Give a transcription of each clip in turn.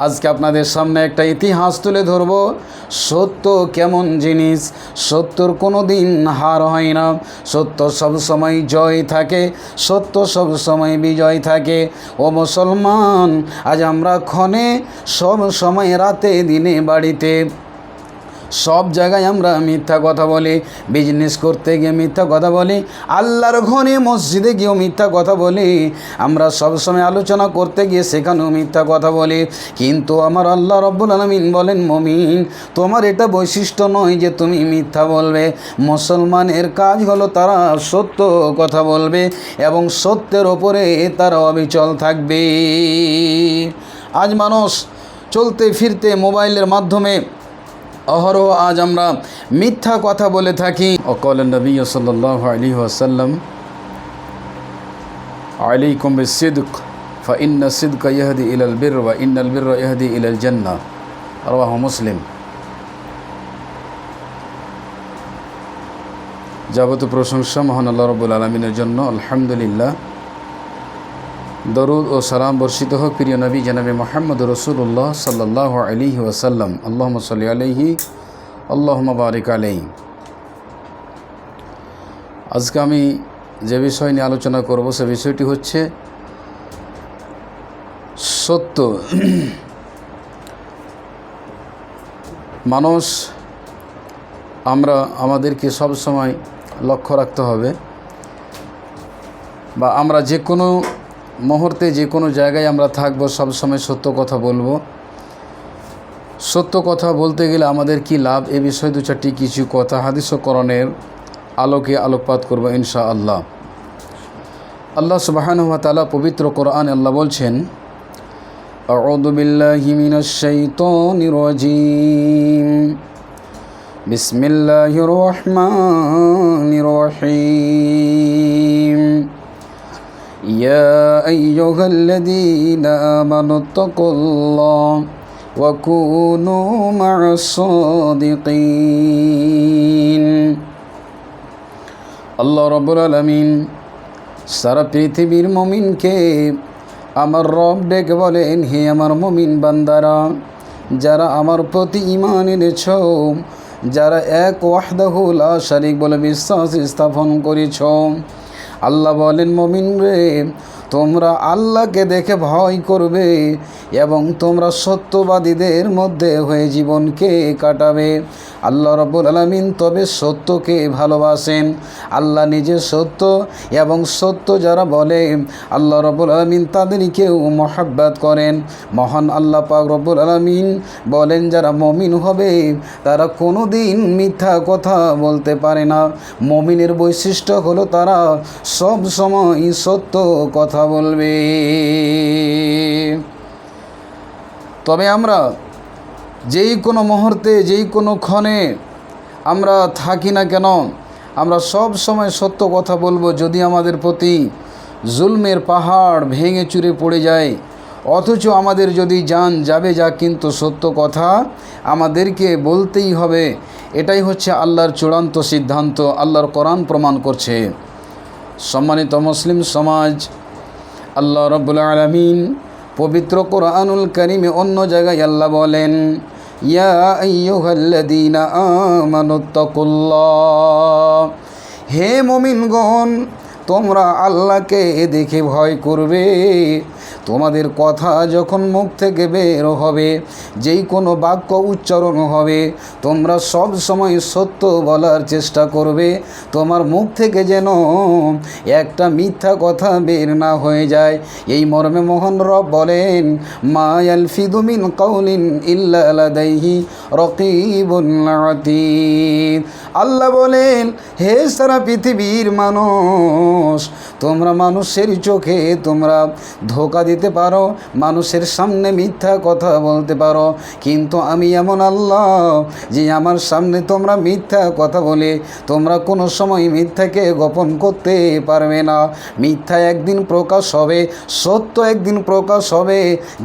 আজকে আপনাদের সামনে একটা ইতিহাস তুলে ধরব। সত্য কেমন জিনিস? সত্যর কোনো দিন হার হয় না। সত্য সব সময় জয় থাকে। সত্য সব সময় বিজয় থাকে। ও মুসলমান, আজ আমরা ক্ষণে সব সময় রাতে, দিনে, বাড়িতে সব জায়গায় আমরা মিথ্যা কথা বলি বিজনেস করতে গিয়ে মিথ্যা কথা বলি, আল্লাহর ঘরে মসজিদে গিয়েও মিথ্যা কথা বলি, আমরা সবসময় আলোচনা করতে গিয়ে সেখানেও মিথ্যা কথা বলি। কিন্তু আমার আল্লাহ রব্বুল আলমিন বলেন, মমিন, তোমার এটা বৈশিষ্ট্য নয় যে তুমি মিথ্যা বলবে। মুসলমানের কাজ হলো তারা সত্য কথা বলবে এবং সত্যের ওপরে তারা অবিচল থাকবে। আজ মানুষ চলতে ফিরতে মোবাইলের মাধ্যমে অহরহ আজ আমরা মিথ্যা কথা বলে থাকি অকল নবী সাল্লাহ আলী আসাল্লাম আলাইকুম সিদ্ক فإن الصدق يهدي إلى البر وإن البر يهدي إلى الجنة رواه মুসলিম যাবতীয় প্রশংসা মহান আল্লাহ রবুল আলমিনের জন্য আলহামদুলিল্লাহ দরুদ ও সালাম বর্ষিত হোক, প্রিয় নবী জানাবি মোহাম্মদ রসুল্লাহ সাল্লাহ আলী ওয়াসাল্লাম। আল্লাহ সাল্লি আলহি আল্লাহ বারিক আলহি আজকে আমি যে বিষয় নিয়ে আলোচনা করব, সে বিষয়টি হচ্ছে সত্য। মানুষ, আমরা আমাদেরকে সব সময় লক্ষ্য রাখতে হবে বা আমরা যে কোনো মুহূর্তে যে কোনো জায়গায় আমরা থাকবো সবসময় সত্য কথা বলবো সত্য কথা বলতে গেলে আমাদের কি লাভ এ বিষয়ে দু চারটি কিছু কথা হাদিসকরণের আলোকে আলোকপাত করবো ইনশা আল্লাহ আল্লাহ সুবাহানুয়া তালা পবিত্র কোরআন আল্লাহ বলছেন أعوذ بالله من الشيطان الرجيم بسم الله الرحمن الرحيم يا أيها الذين آمنوا اتقوا الله وكونوا مع الصادقين আল্লাহ রব্বুল আলমিন সারা পৃথিবীর মমিনকে আমার রব ডেকে বলেন হে আমার মমিন বান্দারা যারা আমার প্রতি ইমান এনেছ যারা এক ওয়াহদাহুল শারিক বলে বিশ্বাস স্থাপন করেছ আল্লাহ বলেন মমিন রে তোমরা আল্লাহকে দেখে ভয় করবে। এবং তোমরা সত্যবাদীদের মধ্যে হয়ে জীবনকে কাটাবে। আল্লাহ রব্বুল আলমিন তবে সত্যকে ভালোবাসেন। আল্লাহ নিজে সত্য এবং সত্য যারা বলে, আল্লাহ রব্বুল আলমিন তাদেরকেও মহাব্বাত করেন। মহান আল্লাহ পাক রব্বুল আলমিন বলেন, যারা মমিন হবে, তারা কোনো দিন মিথ্যা কথা বলতে পারে না। মমিনের বৈশিষ্ট্য হলো তারা সব সময় সত্য কথা বলবে। তবে আমরা যেই কোনো মুহূর্তে, যেই কোনো ক্ষণে আমরা থাকি না কেন, আমরা সব সময় সত্য কথা বলব। যদি আমাদের প্রতি জুলমের পাহাড় ভেঙে চুরে পড়ে যায়, অথচ আমাদের যদি যান যাবে যা কিন্তু সত্য কথা, আমাদেরকে বলতেই হবে, এটাই হচ্ছে আল্লাহর চূড়ান্ত সিদ্ধান্ত, আল্লাহর কোরআন প্রমাণ করছে। সম্মানিত মুসলিম সমাজ, আল্লাহ রব্বুল আলমিন পবিত্র কোরআনুল করিমে অন্য জায়গায় আল্লাহ বলেন ইয়া হে মুমিনগণ তোমরা আল্লাহকে দেখে ভয় করবে। তোমাদের কথা যখন মুখ থেকে বের হবে, যেই কোনো বাক্য উচ্চারণ হবে, তোমরা সব সময় সত্য বলার চেষ্টা করবে। তোমার মুখ থেকে যেন একটা মিথ্যা কথা বের না হয়ে যায়। এই মর্মে মোহন রব বলেন মায়াল ফিদুমিন কৌলিন ইল্লাহি রকিবুন আল্লাহ বলেন, হে সারা পৃথিবীর মানুষ, তোমরা মানুষের চোখে তোমরা ধোকা দিতে পারো, মানুষের সামনে মিথ্যা কথা বলতে পারো। কিন্তু আমি এমন আল্লাহ যে আমার সামনে তোমরা মিথ্যা কথা বলে, তোমরা কোনো সময় মিথ্যাকে গোপন করতে পারবে না। মিথ্যা একদিন প্রকাশ হবে, সত্য একদিন প্রকাশ হবে।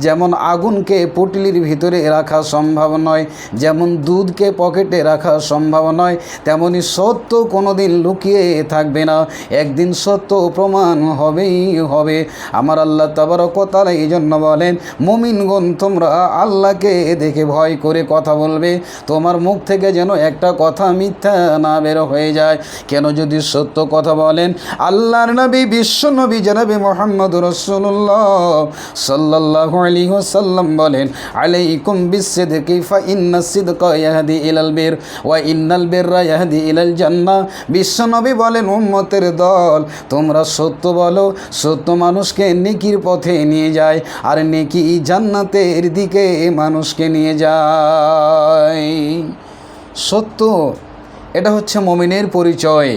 যেমন আগুনকে পুটলির ভিতরে রাখা সম্ভব নয়, যেমন দুধকে পকেটে রাখা সম্ভব নয়, তেমনি সত্য কোনো দিন লুকিয়ে থাকবে না। একদিন সত্য প্রমাণ হবেই হবে। আমার আল্লাহ তাবারকতালা এই জন্য বলেন, মমিনগণ তোমরা আল্লাহকে দেখে ভয় করে কথা বলবে। তোমার মুখ থেকে যেন একটা কথা মিথ্যা না বের হয়ে যায়। কেন যদি সত্য কথা বলেন? আল্লাহর নবী, বিশ্ব নবী জানাবে মোহাম্মদ রসুল্লাহ সাল্লাহ আলী ওসাল্লাম বলেন, আলাইকুম বিসিদকি ফা ইন্না সিদকা ইয়াহদি ইলাল বীর ওয়া ইন্নাল বিররা ইয়াহদি ইলাল জান্নাহ। বিশ্ব নবী বলেন, উম্মতের দল তোমরা সত্য বলো, সত্য মানুষকে নেকির পথে নিয়ে যায়, আর নেকি জান্নাতের দিকে মানুষকে নিয়ে যায়। সত্য, এটা হচ্ছে মমিনের পরিচয়।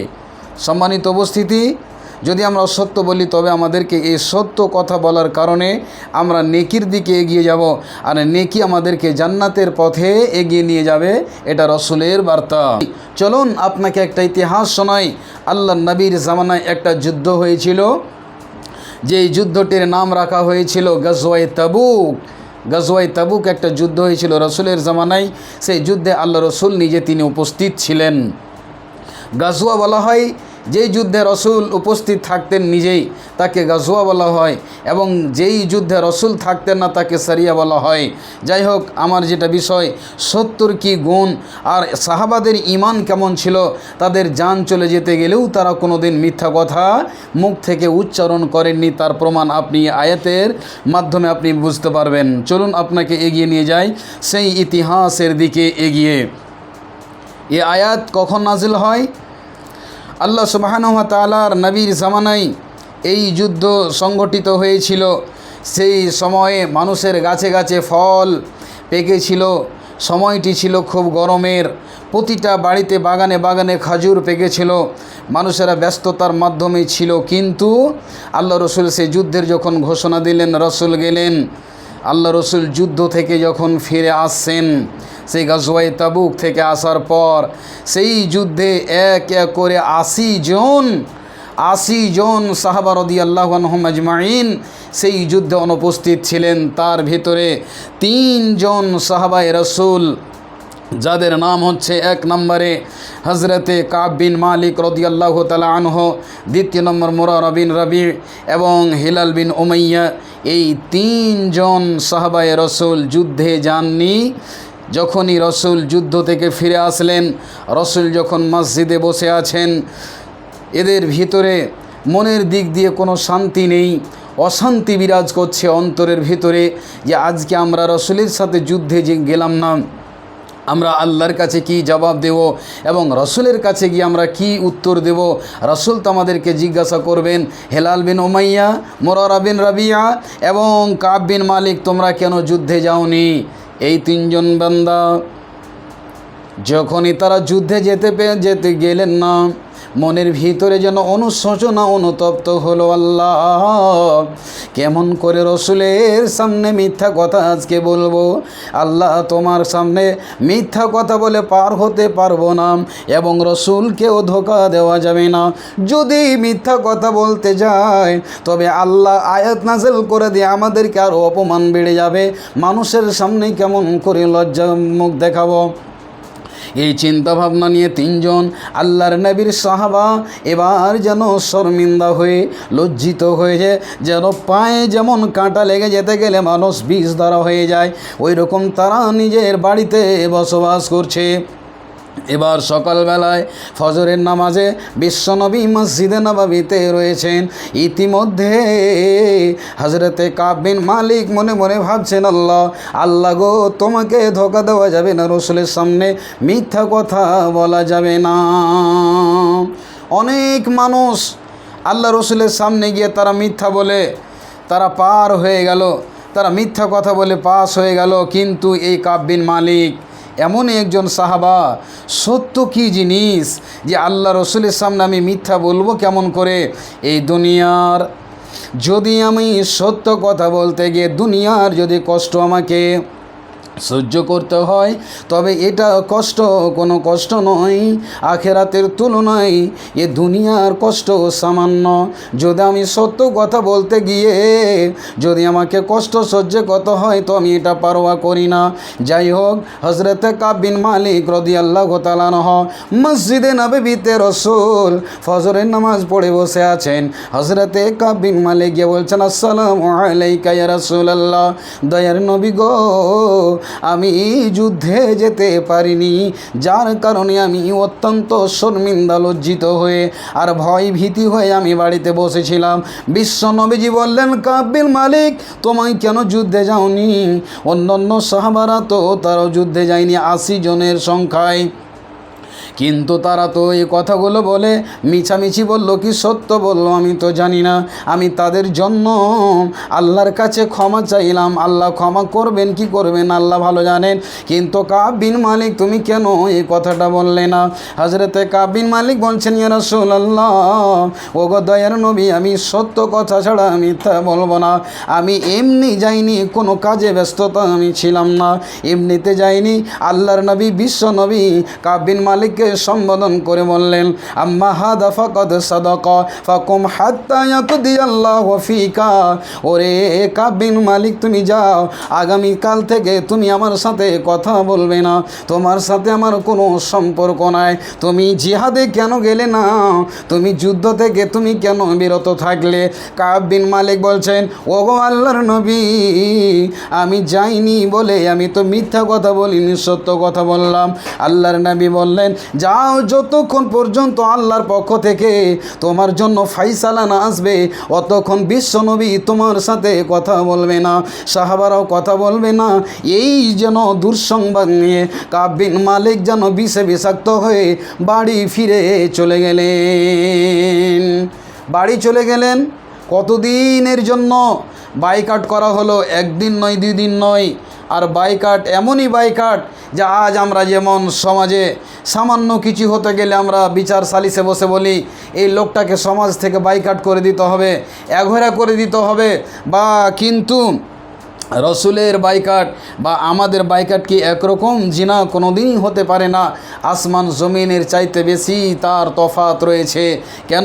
সম্মানিত উপস্থিতি যদি আমরা সত্য বলি, তবে আমাদেরকে এই সত্য কথা বলার কারণে আমরা নেকির দিকে এগিয়ে যাব। আর নেকি আমাদেরকে জান্নাতের পথে এগিয়ে নিয়ে যাবে, এটা রসুলের বার্তা। চলুন আপনাকে একটা ইতিহাস শোনাই। আল্লাহ নবীর জামানায় একটা যুদ্ধ হয়েছিল। যেই যুদ্ধটির নাম রাখা হয়েছিল গজওয়াই তাবুক। গজওয়াই তাবুক একটা যুদ্ধ হয়েছিল রসুলের জামানায়। সেই যুদ্ধে আল্লাহ রসুল নিজে তিনি উপস্থিত ছিলেন। গাজওয়া বলা হয় যেই যুদ্ধে রসুল উপস্থিত থাকতেন নিজেই তাকে গাজওয়া বলা হয় এবং যেই যুদ্ধে রসুল থাকতেন না তাকে সারিয়া বলা হয়। যাই হোক, আমার যেটা বিষয়, সত্তর কি গুণ আর সাহাবাদের ইমান কেমন ছিল তাদের যান চলে যেতে গেলেও তারা কোনো দিন মিথ্যা কথা মুখ থেকে উচ্চারণ করেননি। তার প্রমাণ আপনি আয়াতের মাধ্যমে আপনি বুঝতে পারবেন। চলুন আপনাকে এগিয়ে নিয়ে যাই সেই ইতিহাসের দিকে এগিয়ে। এ আয়াত কখন নাজিল হয়? আল্লাহ সুবাহানুয়া তালার নবীর জামানায় এই যুদ্ধ সংগঠিত হয়েছিল। সেই সময়ে মানুষের গাছে গাছে ফল পেকেছিল। সময়টি ছিল খুব গরমের। প্রতিটা বাড়িতে বাগানে বাগানে খাজুর পেকেছিল। মানুষেরা ব্যস্ততার মাধ্যমে ছিল। কিন্তু আল্লাহ রসুল সেই যুদ্ধের যখন ঘোষণা দিলেন, রসুল গেলেন। আল্লাহ রসুল যুদ্ধ থেকে যখন ফিরে আসছেন সেই গাজওয়াই তাবুক থেকে আসার পর, সেই যুদ্ধে এক এক করে আশি জন আশি জন সাহাবা রদি আল্লাহ আজমাইন সেই যুদ্ধে অনুপস্থিত ছিলেন। তার ভিতরে তিনজন সাহাবাই রসুল, যাদের নাম হচ্ছে এক নম্বরে হজরতে কাব বিন মালিক রদিয়াল্লাহ তালা আনহ, দ্বিতীয় নম্বর মোরার বিন রবি এবং হিলাল বিন উমাইয়া। এই তিনজন সাহাবায় রসুল যুদ্ধে যাননি। যখনই রসুল যুদ্ধ থেকে ফিরে আসলেন, রসুল যখন মসজিদে বসে আছেন, এদের ভিতরে মনের দিক দিয়ে কোনো শান্তি নেই, অশান্তি বিরাজ করছে অন্তরের ভিতরে যে আজকে আমরা রসুলের সাথে যুদ্ধে যে গেলাম না, আমরা আল্লাহর কাছে কি জবাব দেব এবং রসুলের কাছে গিয়ে আমরা কি উত্তর দেব? রসুল তো আমাদেরকে জিজ্ঞাসা করবেন, হেলাল বিন ওমাইয়া মোরারা বিন রাবিয়া এবং কাব বিন মালিক তোমরা কেন যুদ্ধে যাওনি? এই তিনজন বান্দা যখনই তারা যুদ্ধে যেতে পেয়ে যেতে গেলেন না মনের ভিতরে যেন অনুশোচনা অনুতপ্ত হলো আল্লাহ। কেমন করে রসুলের সামনে মিথ্যা কথা আজকে বলব? আল্লাহ তোমার সামনে মিথ্যা কথা বলে পার হতে পারব না এবং রসুলকেও ধোকা দেওয়া যাবে না। যদি মিথ্যা কথা বলতে যায়, তবে আল্লাহ আয়াত নাজেল করে দিয়ে আমাদেরকে আরও অপমান বেড়ে যাবে। মানুষের সামনে কেমন করে লজ্জা মুখ দেখাবো? এই চিন্তা ভাবনা নিয়ে তিনজন আল্লাহর নবীর সাহাবা এবার যেন শর্মিন্দা হয়ে লজ্জিত হয়ে যেন পায়ে যেমন কাঁটা লেগে যেতে গেলে মানুষ বিষ ধরা হয়ে যায় ওই রকম তারা নিজের বাড়িতে বসবাস করছে। এবার সকালবেলায় ফজরের নামাজে বিশ্বনবী মসজিদে নবাবিতে রয়েছেন। ইতিমধ্যে হজরতে কাবিন মালিক মনে মনে ভাবছেন, আল্লাহ আল্লাহ গো, তোমাকে ধোকা দেওয়া যাবে না, রসুলের সামনে মিথ্যা কথা বলা যাবে না। অনেক মানুষ আল্লাহ রসুলের সামনে গিয়ে তারা মিথ্যা বলে, তারা পার হয়ে গেল, তারা মিথ্যা কথা বলে পাস হয়ে গেল, কিন্তু এই কাব্যিন মালিক এমনই একজন সাহাবা, সত্য কি জিনিস যে আল্লাহ রসুলের সামনে আমি মিথ্যা বলব কেমন করে? এই দুনিয়ার যদি আমি সত্য কথা বলতে গিয়ে দুনিয়ার যদি কষ্ট আমাকে সহ্য করতে হয়। তবে এটা কষ্ট, কোনো কষ্ট নয়। আখেরাতের তুলনায় এ দুনিয়ার কষ্ট সামান্য। যদি আমি সত্য কথা বলতে গিয়ে যদি আমাকে কষ্ট সহ্য করতে হয়, তো আমি এটা পারোয়া করি না। যাই হোক হজরতে কাবিন মালিক রদি আল্লাহ তালানহ মসজিদে নবীতে রসুল ফজরের নামাজ পড়ে বসে আছেন। হজরতে কাবিন মালিক গিয়ে বলছেন, আসসালামু আলাইকা ইয়া রাসূলুল্লাহ। দয়ার নবী গো আমি যুদ্ধে যেতে পারিনি। যার কারণে আমি অত্যন্ত শর্মিন্দা লজ্জিত হয়ে আর ভয় ভীতি হয়ে আমি বাড়িতে বসেছিলাম। বিশ্ব নবীজি বললেন কাব্বিল মালিক, তোমায় কেন যুদ্ধে যাওনি? অন্য অন্য সাহাবারা তো তারাও যুদ্ধে যায়নি আশি জনের সংখ্যায়। কিন্তু তারা তো এই কথাগুলো বলে, মিছামিছি বলল, কি সত্য বলল আমি তো জানি না। আমি তাদের জন্য আল্লাহর কাছে ক্ষমা চাইলাম। আল্লাহ ক্ষমা করবেন, কি করবেন আল্লাহ ভালো জানেন। কিন্তু কাবিন মালিক, তুমি কেন এই কথাটা বললে না? হজরতে কাবিন মালিক বলছেন, ইয়া রাসূলুল্লাহ ও দয়ার নবী, আমি সত্য কথা ছাড়া মিথ্যা বলব না। আমি এমনি যাইনি, কোনো কাজে ব্যস্ততা আমি ছিলাম না। এমনিতে যাইনি, আল্লাহর নবী, বিশ্ব নবী কাবিন মালিককে সম্বোধন করে বললেন, আম্মা হাদা ফাকাদ সাদাক, ফাকুম ফিকা। ওরে কাবিন মালিক, তুমি যাও আগামী কাল থেকে তুমি আমার সাথে কথা বলবে না। তোমার সাথে আমার কোনো সম্পর্ক নাই। তুমি জিহাদে কেন গেলে না? তুমি যুদ্ধ থেকে তুমি কেন বিরত থাকলে? কাবিন মালিক বলছেন, ওগো আল্লাহর নবী, আমি যাইনি বলে আমি তো মিথ্যা কথা বলিনি, সত্য কথা বললাম। আল্লাহর নবী বললেন যাও যতক্ষণ পর্যন্ত আল্লাহর পক্ষ থেকে তোমার জন্য ফাইসালা না আসবে, অতক্ষণ বিশ্বনবী তোমার সাথে কথা বলবে না। সাহাবারাও কথা বলবে না। এই যেন দুঃসংবাদ নিয়ে কাবিন মালিক যেন বিষে বিষাক্ত হয়ে বাড়ি ফিরে চলে গেলেন। বাড়ি চলে গেলেন কতদিনের জন্য? বাইকাট করা হলো একদিন নয় দুই দিন নয়। আর বাইকাট এমনই বাইকাট যে আজ আমরা যেমন সমাজে সামান্য কিছু হতে গেলে আমরা বিচার সালিসে বসে বলি, এই লোকটাকে সমাজ থেকে বাইকাট করে দিতে হবে এঘরা করে দিতে হবে। বা কিন্তু রসুলের বাইকাট বা আমাদের বাইকাট কি একরকম? জিনা কোনোদিনই হতে পারে না। আসমান জমিনের চাইতে বেশি তার তফাত রয়েছে। কেন